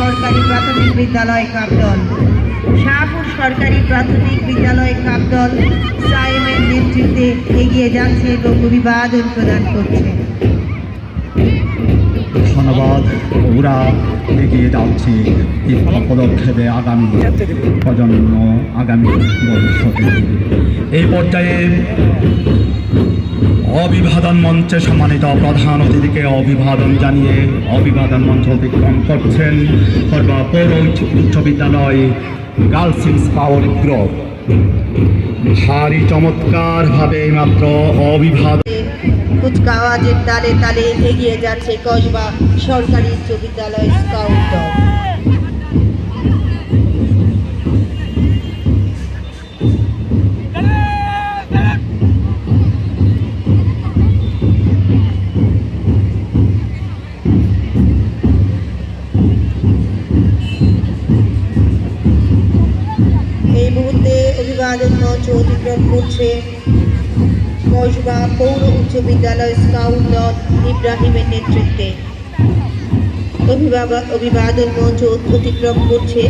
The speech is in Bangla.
সরকারি প্রাথমিক বিদ্যালয় কাপদল। শাহপুর সরকারি প্রাথমিক বিদ্যালয় কাপদল সাইমের নেতৃত্বে এগিয়ে যাচ্ছে এবং অভিবাদন প্রদান করছে। ধন্যবাদ, ওরা এগিয়ে যাচ্ছে এই পদক্ষেপে আগামী প্রজন্ম, আগামী ভবিষ্যতে। এই পর্যায়ে অভিবাদন মঞ্চে সম্মানিত প্রধান অতিথিকে অভিবাদন জানিয়ে অভিবাদন মঞ্চ অতিক্রম করছেন সর্বা পৌর উচ্চ- বিদ্যালয় গার্লস পাওয়ার গ্রুপ ভারী চমৎকারভাবে মাত্র অভিবাদন কুচকাওয়াজের তালে তালে এগিয়ে যাচ্ছে কসবা সরকারি উচ্চ বিদ্যালয় স্কাউট মঞ্চ অতিক্রম করছে কসবা পৌর উচ্চ বিদ্যালয় স্কাউট দল ইব্রাহিমের নেতৃত্বে। অভিভাবক অভিবাদন মঞ্চ অতিক্রম করছে